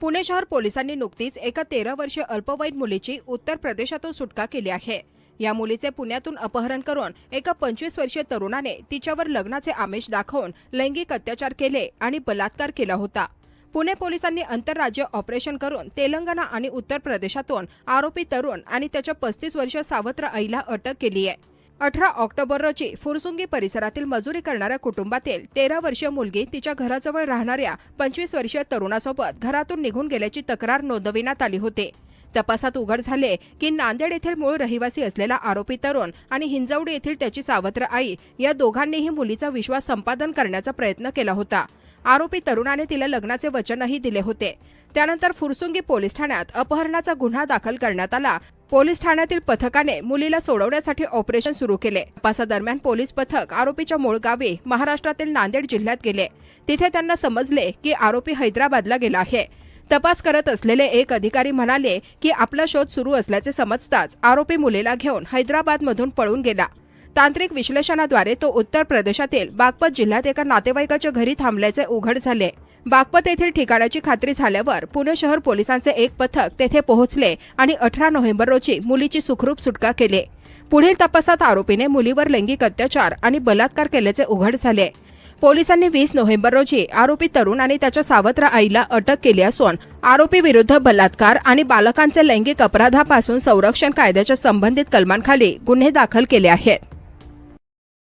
पुणे शहर पोलिसांनी नुकतीच एका तेरा वर्षीय अल्पवयीन मुलीची उत्तर प्रदेशातून सुटका केली आहे. या मुलीचे पुण्यातून अपहरण करून एका पंचवीस वर्षीय तरुणाने तिच्यावर लग्नाचे आमिष दाखवून लैंगिक अत्याचार केले आणि बलात्कार केला होता. पुणे पोलिसांनी आंतरराज्य ऑपरेशन करून तेलंगणा आणि उत्तर प्रदेशातून आरोपी तरुण आणि त्याच्या पस्तीस वर्षीय सावत्र आईला अटक केली आहे. अठरा ऑक्टोबर रोजी फुरसुंगी परिसरातील मजुरी करणाऱ्या कुटुंबातील तेरा वर्षीय मुलगी तिच्या घराजवळ राहणाऱ्या पंचवीस वर्षीय तरुणासोबत घरातून निघून गेल्याची तक्रार नोंदविण्यात आली होती. तपासात उघड झाले की नांदेड येथील मूळ रहिवासी असलेला आरोपी तरुण आणि हिंजवडी येथील त्याची सावत्र आई या दोघांनीही मुलीचा विश्वास संपादन करण्याचा प्रयत्न केला होता. आरोपी तरुणाने तिला लग्नाचे वचनही दिले होते. त्यानंतर फुरसुंगी पोलीस ठाण्यात अपहरणाचा गुन्हा दाखल करण्यात आला पोलीस ठाण्यातील पथकाने मुलीला सोडवण्यासाठी ऑपरेशन सुरू केले. तपासादरम्यान पोलीस पथक आरोपीच्या मूळ गावी महाराष्ट्रातील नांदेड जिल्ह्यात गेले. तिथे त्यांना समजले की आरोपी हैदराबादला गेला आहे. तपास करत असलेले एक अधिकारी म्हणाले की आपला शोध सुरू असल्याचे समजताच आरोपी मुलीला घेऊन हैदराबादमधून पळून गेला. तांत्रिक विश्लेषणाद्वारे तो उत्तर प्रदेशातील बागपत जिल्ह्यात एका नातेवाईकाच्या घरी थांबल्याचे उघड झाले. बागपत येथील ठिकाणाची खात्री झाल्यावर पुणे शहर पोलिसांचे एक पथक तेथे पोहोचले आणि अठरा नोव्हेंबर रोजी मुलीची सुखरूप सुटका केली. पुढील तपासात आरोपीने मुलीवर लैंगिक अत्याचार आणि बलात्कार केल्याचे उघड झाले. पोलिसांनी वीस नोव्हेंबर रोजी आरोपी तरुण आणि त्याच्या सावत्र आईला अटक केली असून आरोपी विरुद्ध बलात्कार आणि बालकांचे लैंगिक अपराधापासून संरक्षण कायद्याच्या संबंधित कलमांखाली गुन्हे दाखल केले आहेत.